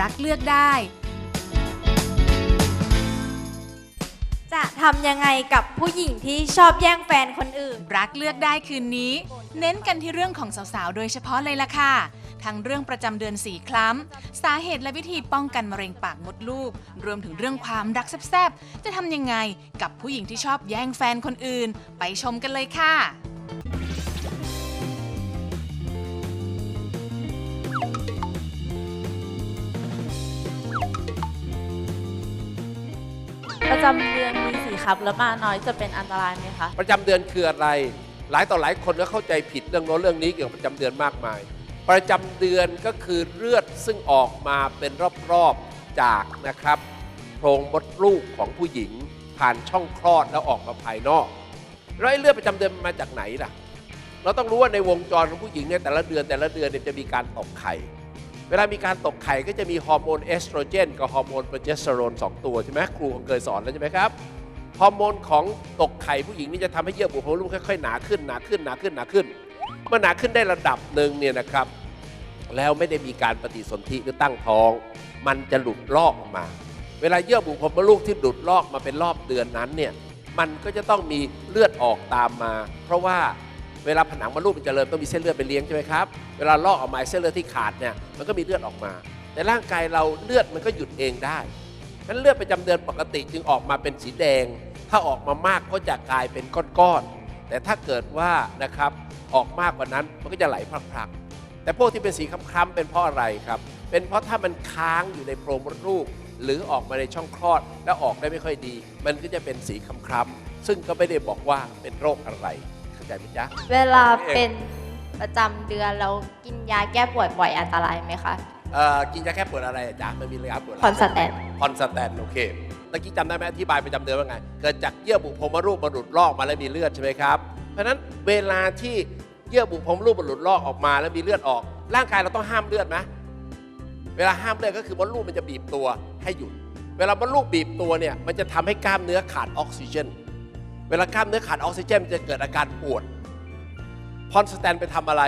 รักเลือกได้ จะทำยังไงกับผู้หญิงที่ชอบแย่งแฟนคนอื่น รักเลือกได้คืนนี้ เน้นกันที่เรื่องของสาวๆ โดยเฉพาะเลยล่ะค่ะ ทั้งเรื่องประจำเดือนสีคล้ำ สาเหตุและวิธีป้องกันมะเร็งปากมดลูก รวมถึงเรื่องความรักแซบๆ จะทำยังไงกับผู้หญิงที่ชอบแย่งแฟนคนอื่น ไปชมกันเลยค่ะ จำเดือนมีสีครับแล้วมาน้อยจะเป็นอันตรายไหมคะ ประจำเดือนคืออะไร หลายต่อหลายคนก็เข้าใจผิดเรื่องโน้นเรื่องนี้เกี่ยวกับประจำเดือนมากมาย ประจำเดือนก็คือเลือดซึ่งออกมาเป็นรอบๆจากนะครับโพรงมดลูกของผู้หญิง ผ่านช่องคลอดแล้วออกมาภายนอกแล้วไอ้เลือดประจำเดือนมันมาจากไหนล่ะ เราต้องรู้ว่าในวงจรของผู้หญิงเนี่ยแต่ละเดือนแต่ละเดือนเนี่ยจะมีการตกไข่ เวลามีการตกไข่ก็จะมีฮอร์โมนเอสโตรเจนกับฮอร์โมนโปรเจสเตอโรนสองตัวใช่ไหมครูเคยสอนแล้วใช่ไหมครับฮอร์โมนของตกไข่ผู้หญิงนี่จะทำให้เยื่อบุโพรงลูกค่อยๆหนาขึ้นหนาขึ้นหนาขึ้นหนาขึ้นเมื่อหนาขึ้นได้ระดับหนึ่งเนี่ยนะครับ แล้วไม่ได้มีการปฏิสนธิหรือตั้งท้อง มันจะหลุดลอกออกมา เวลาเยื่อบุโพรงมดลูกที่หลุดลอกมาเป็นรอบเดือนนั้นเนี่ยมันก็จะต้องมีเลือดออกตามมา เพราะว่า เวลาผนังมดลูกมันจเจริญต้องมีเส้นเลือดไปเลี้ยงใช่ไหมครับ เวลาลอกออกมาเส้นเลือดที่ขาดเนี่ยมันก็มีเลือดออกมาแต่ร่างกายเราเลือดมันก็หยุดเองได้นั้นเลือดประจำเดือนปกติจึงออกมาเป็นสีแดง ถ้าออกมามากก็จะกลายเป็นก้อนๆ แต่ถ้าเกิดว่านะครับออกมากกว่านั้นมันก็จะไหลพลักๆ แต่พวกที่เป็นสีคล้ำๆเป็นเพราะอะไรครับ เป็นเพราะถ้ามันค้างอยู่ในโพรงมดลูก หรือออกมาในช่องคลอดแล้วออกได้ไม่ค่อยดี มันก็จะเป็นสีคล้ำๆซึ่งก็ไม่ได้บอกว่าเป็นโรคอะไร เข้าใจไหมจ๊ะ เวลาเป็นประจำเดือนเรากินยาแก้ปวดบ่อยอันตรายไหมคะเอ่อกินยาแก้ปวดอะไรอะจ๊ะมันมีระยะปวดอะไรคอนสแตนคอนสแตนโอเคตะกี้จำได้ไหมอธิบายประจำเดือนว่าไง เกิดจากเยื่อบุโพรงมดลูกมันหลุดลอกมาแล้วมีเลือดใช่ไหมครับ เพราะฉะนั้นเวลาที่เยื่อบุโพรงมดลูกมันหลุดลอกออกมาแล้วมีเลือดออก ร่างกายเราต้องห้ามเลือดไหมเวลาห้ามเลือดก็คือมดลูกมันจะบีบตัวให้หยุด เวลามดลูกบีบตัวเนี่ยมันจะทำให้กล้ามเนื้อขาดออกซิเจน เวลากล้ามเนื้อขาดออกซิเจนมันจะเกิดอาการปวด พอนสแตนไปทำอะไร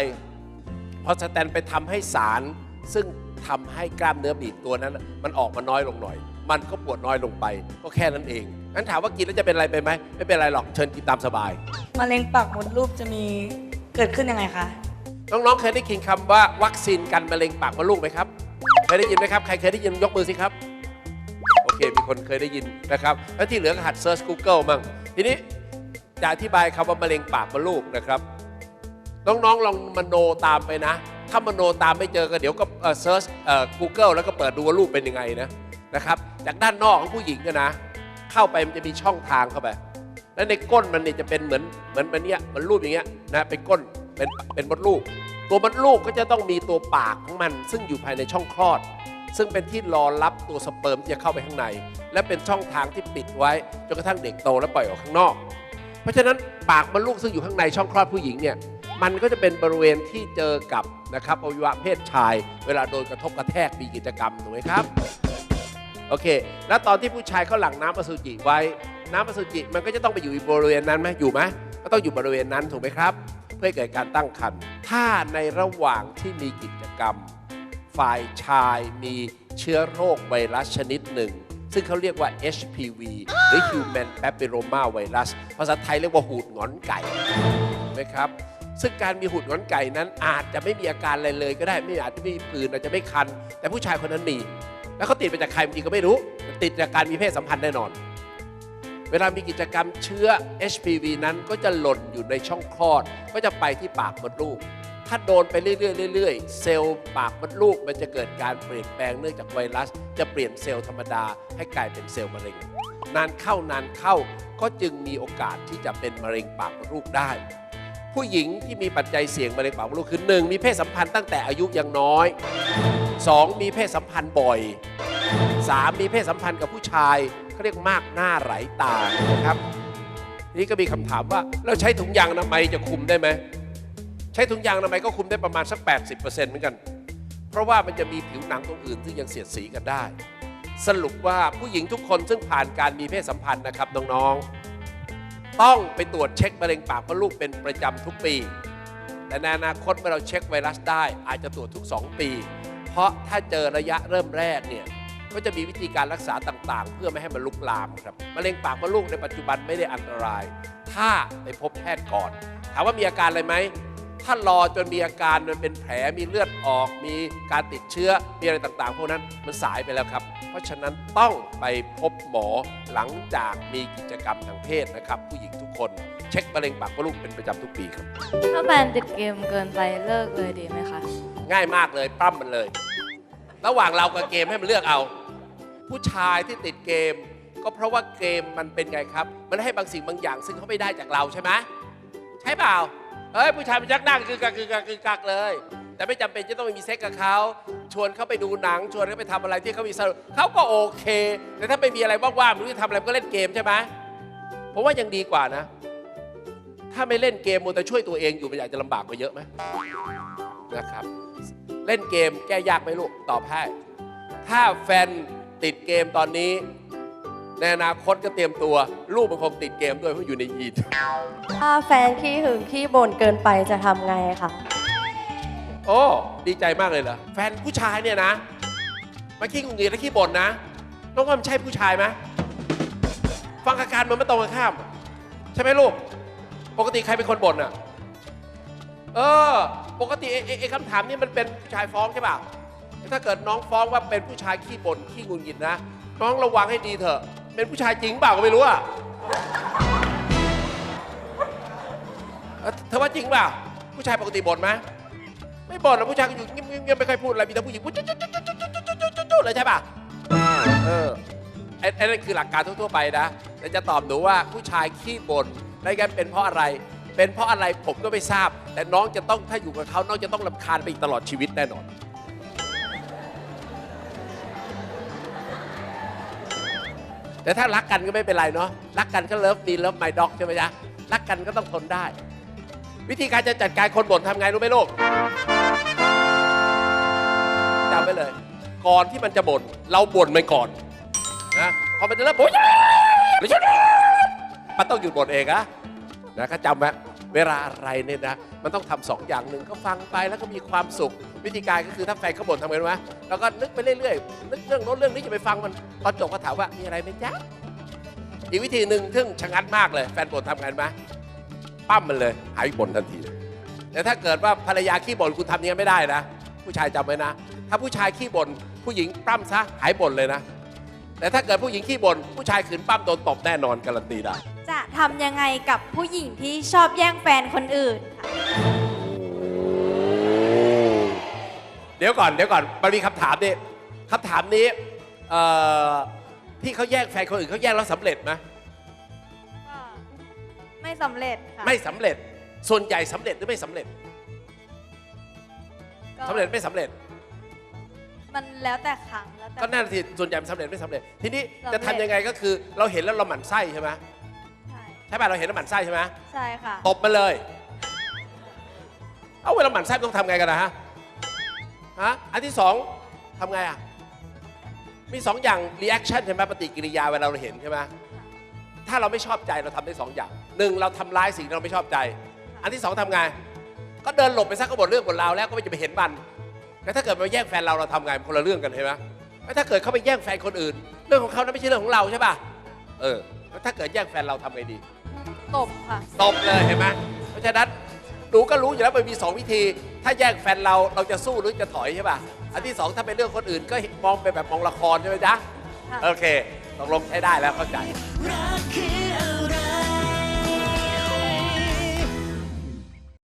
พอนสแตนไปทำให้สาร ซึ่งทำให้กล้ามเนื้อบีบตัวนั้นน่ะมันออกมาน้อยลงหน่อย มันก็ปวดน้อยลงไป ก็แค่นั้นเอง งั้นถามว่ากินแล้วจะเป็นอะไรไปไหม ไม่เป็นไรหรอก เชิญกินตามสบาย มะเร็งปากมดลูกจะมีเกิดขึ้นยังไงคะ น้องๆ เคยได้ยินคำว่าวัคซีนกันมะเร็งปากมดลูกไหมครับ เคยได้ยินไหมครับ ใครเคยได้ยินยกมือสิครับโอ เคมีคนเคยได้ยินนะครับแล้วที่เหลือก็หัดเซิร์ช Google มั่งทีนี้จะอธิบายคำว่ามะเร็งปากมดลูกนะครับ น้องๆลองมโนตามไปนะ ถ้ามโนตามไม่เจอก็เดี๋ยวก็เซิร์ชกูเกิลแล้วก็เปิดดูว่ารูปเป็นยังไงนะนะครับ จากด้านนอกของผู้หญิงนะ เข้าไปมันจะมีช่องทางเข้าไป แล้วในก้นมันเนี่ยจะเป็นเหมือนเหมือนมันเนี้ยเหมือนรูปอย่างเงี้ยนะเป็นก้นเป็นเป็นมดลูก ตัวมดลูกก็จะต้องมีตัวปากของมัน ซึ่งอยู่ภายในช่องคลอด ซึ่งเป็นที่รอรับตัวสเปิร์มที่จะเข้าไปข้างใน และเป็นช่องทางที่ปิดไว้จนกระทั่งเด็กโตแล้วปล่อยออกข้างนอก เพราะฉะนั้นปากมดลูกซึ่งอยู่ข้างในช่องคลอดผู้หญิงเนี่ยมันก็จะเป็นบริเวณที่เจอกับนะครับอวัยวะเพศชาย เวลาโดนกระทบกระแทกมีกิจกรรมถูกไหมครับโอเค แล้วตอนที่ผู้ชายเขาหลั่งน้ำอสุจิไว้ น้ำอสุจิมันก็จะต้องไปอยู่บริเวณนั้นไหมอยู่ไหมก็ต้องอยู่บริเวณนั้นถูกไหมครับ เพื่อเกิดการตั้งครรภ์ถ้าในระหว่างที่มีกิจกรรม ฝ่ายชายมีเชื้อโรคไวรัสชนิดหนึ่ง ซึ่งเขาเรียกว่า HPV หรือ Human Papilloma Virus ภาษาไทยเรียกว่าหูดหงอนไก่เห็นไหมครับซึ่งการมีหูดหงอนไก่นั้นอาจจะไม่มีอาการอะไรเลยก็ได้ไม่อาจจะไม่มีผื่นอาจจะไม่คัน แต่ผู้ชายคนนั้นมี แล้วเขาติดมาจากใครบางทีก็ไม่รู้ ติดจากการมีเพศสัมพันธ์แน่นอน เวลามีกิจกรรมเชื้อ HPV นั้นก็จะหล่นอยู่ในช่องคลอด ก็จะไปที่ปากมดลูก ถ้าโดนไปเรื่อยๆเรื่อยๆเซลล์ปากมดลูกมันจะเกิดการเปลี่ยนแปลงเนื่องจากไวรัส จะเปลี่ยนเซลล์ธรรมดาให้กลายเป็นเซลล์มะเร็ง นานเข้านานเข้าก็จึงมีโอกาสที่จะเป็นมะเร็งปากมดลูกได้ ผู้หญิงที่มีปัจจัยเสี่ยงมะเร็งปากมดลูกคือ 1. มีเพศสัมพันธ์ตั้งแต่อายุยังน้อย 2. มีเพศสัมพันธ์บ่อย 3. มีเพศสัมพันธ์กับผู้ชายเขาเรียกมากหน้าไหลตานะครับนี้ก็มีคำถามว่าเราใช้ถุงยางอนามัยจะคุมได้ไหม ใช้ถุงยางอนามัยก็คุมได้ประมาณสัก 80%เหมือนกัน เพราะว่ามันจะมีผิวหนังตรงอื่นที่ยังเสียดสีกันได้ สรุปว่าผู้หญิงทุกคนซึ่งผ่านการมีเพศสัมพันธ์นะครับน้องๆ ต้องไปตรวจเช็คมะเร็งปากมดลูกเป็นประจำทุกปี แต่ในอนาคตเมื่อเราเช็คไวรัสได้ อาจจะตรวจทุก 2 ปี เพราะถ้าเจอระยะเริ่มแรกเนี่ยก็จะมีวิธีการรักษาต่างๆ เพื่อไม่ให้มันลุกลามครับมะเร็งปากมดลูกในปัจจุบันไม่ได้อันตราย ถ้าไปพบแพทย์ก่อน ถามว่ามีอาการอะไรไหม ถ้ารอจนมีอาการมันเป็นแผลมีเลือดออก มีการติดเชื้อมีอะไรต่างๆพวกนั้นมันสายไปแล้วครับ เพราะฉะนั้นต้องไปพบหมอหลังจากมีกิจกรรมทางเพศนะครับ ผู้หญิงทุกคนเช็คมะเร็งปากมดลูกเป็นประจำทุกปีครับ ถ้าแฟนติดเกมเกินไปเลิกเลยดีไหมคะง่ายมากเลยปล้ำมันเลย ระหว่างเรากับเกมให้มันเลือกเอา ผู้ชายที่ติดเกม ก็เพราะว่าเกมมันเป็นไงครับ มันให้บางสิ่งบางอย่างซึ่งเขาไม่ได้จากเราใช่ไหมใช่เปล่า เฮ้ยผู้ชายมันชักหน้าคือกักคือกักคือกักเลย แต่ไม่จำเป็นจะต้องไปมีเซ็กกับเขาชวนเขาไปดูหนัง ชวนเขาไปทำอะไรที่เขามีสนุกเขาก็โอเค แต่ถ้าไม่มีอะไรว่างๆไม่รู้จะทำอะไรก็เล่นเกมใช่ไหมผมว่ายังดีกว่านะ ถ้าไม่เล่นเกมมัวแต่ช่วยตัวเองอยู่มันอยากจะลำบากกว่าเยอะไหมนะครับ เล่นเกมแก้ยากไหมลูกตอบให้ถ้าแฟนติดเกมตอนนี้ ในอนาคตก็เตรียมตัวลูกมันคงติดเกมด้วยเพราะอยู่ในยีนถ้าแฟนขี้หึงขี้บ่นเกินไปจะทำไงคะโอ้ดีใจมากเลยเหรอแฟนผู้ชายเนี่ยนะมาขี้งุนงีและขี้บ่นนะน้องว่ามันใช่ผู้ชายไหมฟังอาการมันไม่ตรงกันข้าม ใช่ไหมลูก ปกติใครเป็นคนบ่นอะ เออ ปกติไอ้ไอ้ไอ้คำถามนี้มันเป็นผู้ชายฟ้องใช่ป่ะถ้าเกิดน้องฟ้องว่าเป็นผู้ชายขี้บ่นขี้งุนงิดนะ น้องระวังให้ดีเถอะ เป็นผู้ชายจริงเปล่าก็ไม่รู้อะเอ้อเธอว่าจริงเปล่าผู้ชายปกติบ่นไหมไม่บ่นนะผู้ชายก็อยู่เงียบๆไม่ค่อยพูดอะไรมีแต่ผู้หญิงพูดจุ๊ดๆๆๆๆๆเลยใช่ป่ะเออไอ้ไอ้นั่นคือหลักการทั่วๆไปนะแต่จะตอบหนูว่าผู้ชายขี้บ่นได้กันเป็นเพราะอะไร เป็นเพราะอะไรผมก็ไม่ทราบ แต่น้องจะต้องถ้าอยู่กับเขาน้องจะต้องลำคาญไปอีกตลอดชีวิตแน่นอน แต่ถ้ารักกันก็ไม่เป็นไรเนาะรักกันก็เลิฟดีเลิฟไมด็อกใช่ไหมจ๊ะรักกันก็ต้องทนได้ วิธีการจะจัดการคนบ่นทำไงรู้ไหมลูกจำไว้เลย ก่อนที่มันจะบ่นเราบ่นมันก่อนนะพอมันจะเริ่มบ่นมันต้องหยุดบ่นเองอะนะก็จำไว้ เวลาอะไรเนี่ยนะมันต้องทำสองอย่างหนึ่งก็ฟังไปแล้วก็มีความสุข วิธีการก็คือถ้าแฟนเขาบ่นทำไงรู้ไหมเราก็นึกไปเรื่อยๆนึกเรื่องโน้นเรื่องนี้จะไปฟังมันตอจบก็ถามว่ามีอะไรไหมจ๊ะอีกวิธีหนึ่งซึ่งชะงัดมากเลย แฟนบ่นทำไงรู้ไหมปั้มมันเลยหายบ่นทันทีแต่ถ้าเกิดว่าภรรยาขี้บ่นคุณทำอย่างนี้ไม่ได้นะ ผู้ชายจำไว้นะ ถ้าผู้ชายขี้บ่นผู้หญิงปล้ำซะหายบ่นเลยนะ แต่ถ้าเกิดผู้หญิงขี้บ่นผู้ชายขืนปล้ำโดนตบแน่นอนการันตีได้ จะทำยังไงกับผู้หญิงที่ชอบแย่งแฟนคนอื่นค่ะเดี๋ยวก่อนเดี๋ยวก่อนมันมีคำถามนี้คำถามนี้เอ่อที่เขาแย่งแฟนคนอื่นเขาแย่งแล้วสำเร็จไหมก็ไม่สำเร็จค่ะไม่สำเร็จส่วนใหญ่สำเร็จหรือไม่สำเร็จก็สำเร็จไม่สำเร็จ มันแล้วแต่ครั้งแล้วแต่ ก็นั่นสิส่วนใหญ่มันสำเร็จไม่สำเร็จ ทีนี้สำเร็จจะทำยังไงก็คือเราเห็นแล้วเราหมั่นไส้ใช่ไหมใช่ใช่ป่ะเราเห็นแล้วหมั่นไส้ใช่ไหมใช่ค่ะ ตบมาเลย เอาเวลาหมั่นไส้ต้องทำไงกันนะฮะฮะอันที่สองทำไงอะมีสองอย่าง reaction ใช่ไหมปฏิกิริยาเวลาเราเห็นใช่ไหมถ้าเราไม่ชอบใจเราทำได้สองอย่างหนึ่งเราทำร้ายสิ่งที่เราไม่ชอบใจ อันที่สองทำไง ก็เดินหลบไปซะก็หมดเรื่องหมดราวแล้วก็ไม่จะไปเห็นมันแล้วถ้าเกิดมาแย่งแฟนเราเราทำไงมันคนละเรื่องกันเห็นไหมแล้วถ้าเกิดเขาไปแย่งแฟนคนอื่น เรื่องของเขานะไม่ใช่เรื่องของเราใช่ป่ะเออแล้วถ้าเกิดแย่งแฟนเราทำไงดี ตบค่ะ ตบเลยเห็นไหมเพราะฉะนั้นหนูก็รู้อยู่แล้วมันมี2วิธี ถ้าแย่งแฟนเราเราจะสู้หรือจะถอยใช่ป่ะอันที่2ถ้าเป็นเรื่องคนอื่นก็มองไปแบบมองละครใช่ไหมจ๊ะค่ะ โอเคตกลงใช้ได้แล้วเข้าใจร